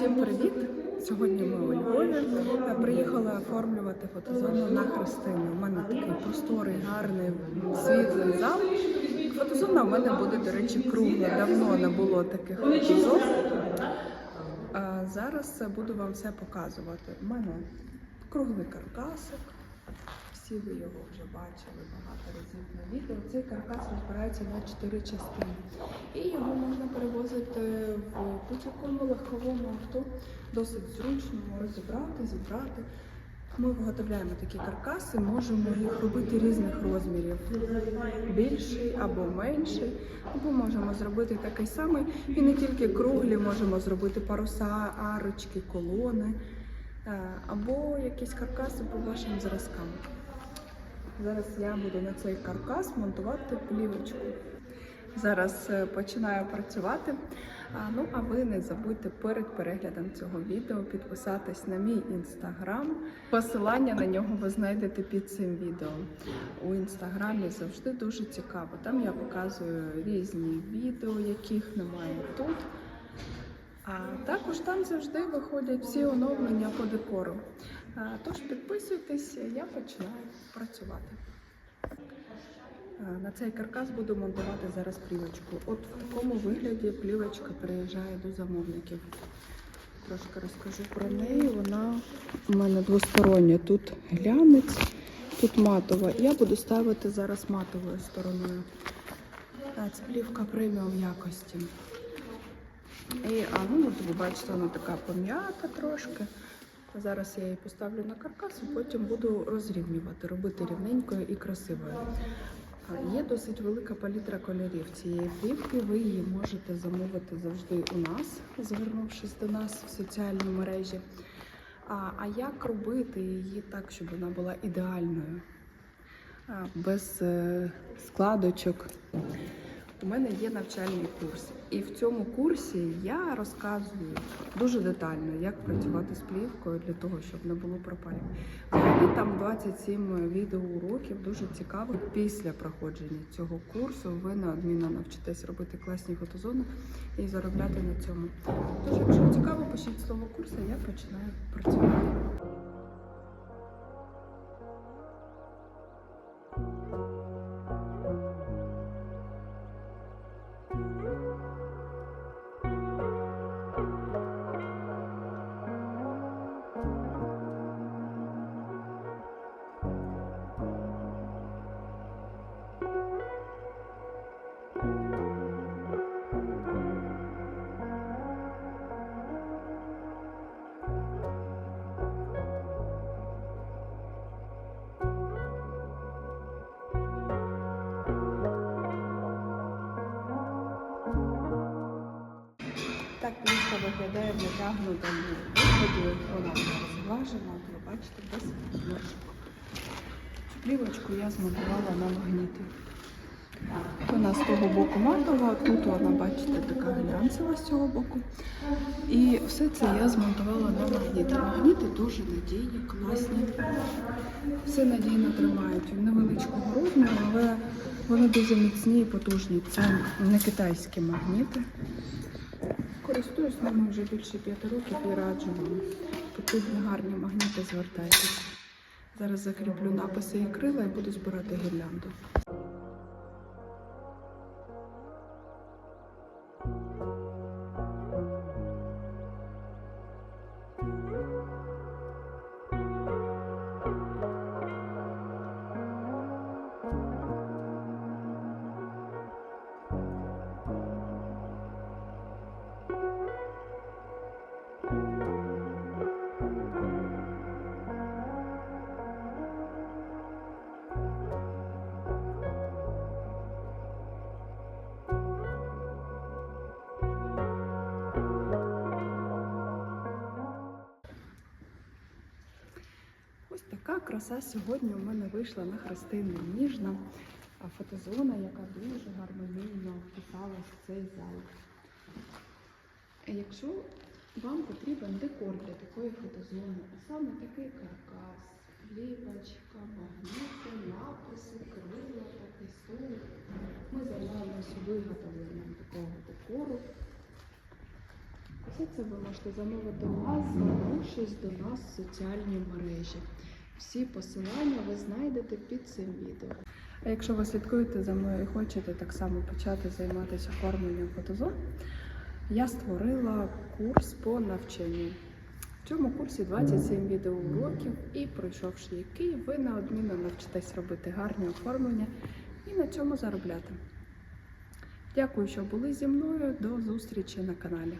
Всім привіт! Сьогодні ми у Львові. Е, Приїхали оформлювати фотозону на Христину. У мене такий просторий, гарний, світлий зал. Фотозона у мене буде, до речі, кругла. Давно не було таких фотозон. А зараз буду вам все показувати. У мене круглий каркасик. Всі ви його вже бачили багато разів на відео. Цей каркас розбирається на чотири частини. І його можна перевозити в будь-якому легковому авто. Досить зручно розібрати, зібрати. Ми виготовляємо такі каркаси, можемо їх робити різних розмірів. Більший або менший, або можемо зробити такий самий. І не тільки круглі, можемо зробити паруса, арочки, колони, е, або якісь каркаси по вашим зразкам. Зараз я буду на цей каркас монтувати плівочку. Зараз е, починаю працювати. Ну а ви не забудьте перед переглядом цього відео підписатись на мій інстаграм. Посилання на нього ви знайдете під цим відео. У інстаграмі завжди дуже цікаво. Там я показую різні відео, яких немає тут. А також там завжди виходять всі оновлення по декору. Тож підписуйтесь, я починаю працювати. На цей каркас буду монтувати зараз плівочку. От в такому вигляді плівочка приїжджає до замовників. Трошки розкажу про неї. Вона у мене двостороння. Тут глянець, тут матова. Я буду ставити зараз матовою стороною. Це плівка преміум якості. І, а ну, от ви бачите, вона така пом'ята трошки. Зараз я її поставлю на каркас і потім буду розрівнювати, робити рівненькою і красивою. Є досить велика палітра кольорів цієї плівки. Ви її можете замовити завжди у нас, звернувшись до нас в соціальні мережі. А, а як робити її так, щоб вона була ідеальною, без е, складочок? У мене є навчальний курс, і в цьому курсі я розказую дуже детально, як працювати з плівкою для того, щоб не було пропалів. Взагалі там 27 відеоуроків, дуже цікаво. Після проходження цього курсу ви неодмінно навчитесь робити класні фотозони і заробляти на цьому. Тож, якщо цікаво, пишіть слово курсу, я починаю працювати. Так плівка виглядає в натягнутому вигляді. Вона розглажена, ви бачите, без зморшок. Цю плівочку я змонтувала на магніти. Вона з того боку матова, тут вона, бачите, така глянцева з цього боку. І все це я змонтувала на магніти. Магніти дуже надійні, класні. Все надійно тримають невеличкого розміру, але вони дуже міцні і потужні. Це не китайські магніти. Користуюсь ними вже більше п'яти років і раджу вам. Потрібні гарні магніти, звертайтеся. Зараз закріплю написи і крила і буду збирати гірлянду. Краса сьогодні у мене вийшла на Христину Ніжна фотозона, яка дуже гармонійно вписалась в цей зал. Якщо вам потрібен декор для такої фотозони, а саме такий каркас, плівочка, магніти, написи, крила, такий стол, ми займаємося виготовленням такого декору. все це ви можете замовити у нас, звернувшись до нас в соціальні мережі. Всі посилання ви знайдете під цим відео. А якщо ви слідкуєте за мною і хочете так само почати займатися оформленням фотозон, я створила курс по навчанню. В цьому курсі 27 відеоуроків, і пройшовши який, ви неодмінно навчитесь робити гарні оформлення і на цьому заробляти. Дякую, що були зі мною. До зустрічі на каналі.